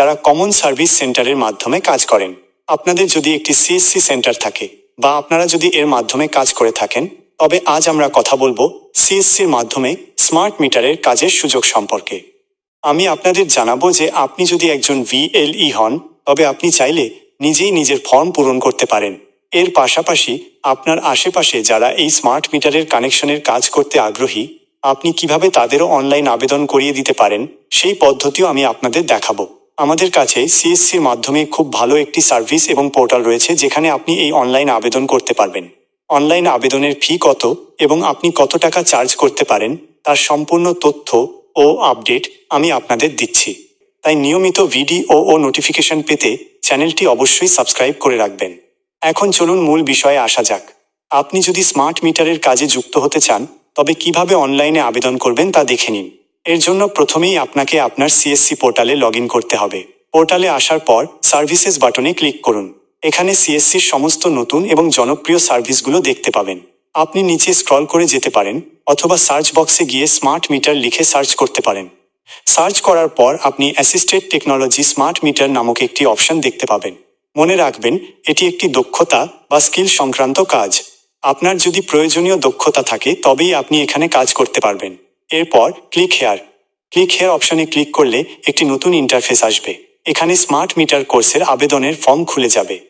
যারা common service সেন্টারের মাধ্যমে কাজ করেন। আপনাদের যদি একটি সিএসসি সেন্টার থাকে বা আপনারা যদি এর মাধ্যমে কাজ করে থাকেন, তবে আজ আমরা কথা বলব সিএসসির মাধ্যমে স্মার্ট মিটারের কাজের সুযোগ সম্পর্কে। আমি আপনাদের জানাব যে আপনি যদি একজন ভিএলই হন, তবে আপনি চাইলে নিজেই নিজের ফর্ম পূরণ করতে পারেন। এর পাশাপাশি আপনার আশেপাশে যারা এই স্মার্ট মিটারের কানেকশনের কাজ করতে আগ্রহী, আপনি কীভাবে তাদেরও অনলাইন আবেদন করিয়ে দিতে পারেন, সেই পদ্ধতিও আমি আপনাদের দেখাবো। আমাদের কাছে সিএসসির মাধ্যমে খুব ভালো একটি সার্ভিস এবং পোর্টাল রয়েছে যেখানে আপনি এই অনলাইন আবেদন করতে পারবেন। অনলাইন আবেদনের ফি কত এবং আপনি কত টাকা চার্জ করতে পারেন, তার সম্পূর্ণ তথ্য ও আপডেট আমি আপনাদের দিচ্ছি। তাই নিয়মিত ভিডিও ও নোটিফিকেশন পেতে চ্যানেলটি অবশ্যই সাবস্ক্রাইব করে রাখবেন। এখন চলুন মূল বিষয়ে আসা যাক। আপনি যদি স্মার্ট মিটারের কাজে যুক্ত হতে চান, তবে কীভাবে অনলাইনে আবেদন করবেন তা দেখে নিন। এর জন্য প্রথমেই আপনাকে আপনার সিএসসি পোর্টালে লগ করতে হবে। পোর্টালে আসার পর সার্ভিসেস বাটনে ক্লিক করুন। এখানে সিএসসির সমস্ত নতুন এবং জনপ্রিয় সার্ভিসগুলো দেখতে পাবেন। আপনি নিচে স্ক্রল করে যেতে পারেন অথবা সার্চ বক্সে গিয়ে স্মার্ট মিটার লিখে সার্চ করতে পারেন। সার্চ করার পর আপনি অ্যাসিস্টেড টেকনোলজি স্মার্ট মিটার নামক একটি অপশন দেখতে পাবেন। মনে রাখবেন, এটি একটি দক্ষতা বা স্কিল সংক্রান্ত কাজ। আপনার যদি প্রয়োজনীয় দক্ষতা থাকে, তবেই আপনি এখানে কাজ করতে পারবেন। এরপর ক্লিক হেয়ার ক্লিক হেয়ার অপশনে ক্লিক করলে একটি নতুন ইন্টারফেস আসবে। এখানে স্মার্ট মিটার কোর্সের আবেদনের ফর্ম খুলে যাবে।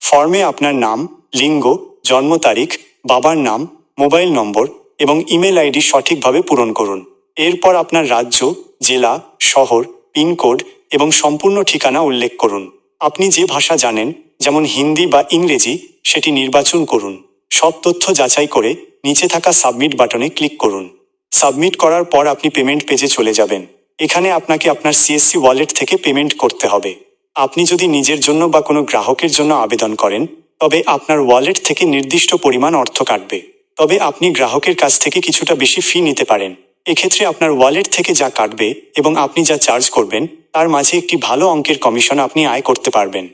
ফর্মে আপনার নাম, লিঙ্গ, জন্ম তারিখ, বাবার নাম মোবাইল নম্বর এবং ইমেল আইডি সঠিকভাবে পূরণ করুন। এরপর আপনার রাজ্য, জেলা, শহর, পিনকোড এবং সম্পূর্ণ ঠিকানা উল্লেখ করুন। আপনি যে ভাষা জানেন, যেমন হিন্দি বা ইংরেজি, সেটি নির্বাচন করুন। সব তথ্য যাচাই করে নিচে থাকা সাবমিট বাটনে ক্লিক করুন। সাবমিট করার পর আপনি পেমেন্ট পেজে চলে যাবেন। এখানে আপনাকে আপনার সিএসসি ওয়ালেট থেকে পেমেন্ট করতে হবে। আপনি যদি নিজের জন্য বা কোনো গ্রাহকের জন্য আবেদন করেন, তবে আপনার ওয়ালেট থেকে নির্দিষ্ট পরিমাণ অর্থ কাটবে। তবে আপনি গ্রাহকের কাছ থেকে কিছুটা বেশি ফি নিতে পারেন। এক্ষেত্রে আপনার ওয়ালেট থেকে যা কাটবে এবং আপনি যা চার্জ করবেন, তার মাঝে একটি ভালো অঙ্কের কমিশন আপনি আয় করতে পারবেন।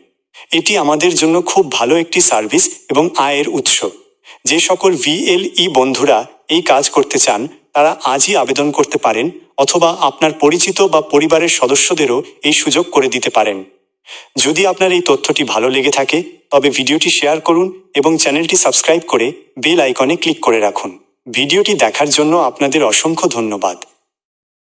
এটি আমাদের জন্য খুব ভালো একটি সার্ভিস এবং আয়ের উৎস। যে সকল ভিএলই বন্ধুরা এই কাজ করতে চান তারা আজই আবেদন করতে পারেন অথবা আপনার পরিচিত বা পরিবারের সদস্যদেরও এই সুযোগ করে দিতে পারেন। যদি আপনার এই তথ্যটি ভালো লেগে থাকে, তবে ভিডিওটি শেয়ার করুন এবং চ্যানেলটি সাবস্ক্রাইব করে বেল আইকনে ক্লিক করে রাখুন। ভিডিওটি দেখার জন্য আপনাদের অসংখ্য ধন্যবাদ।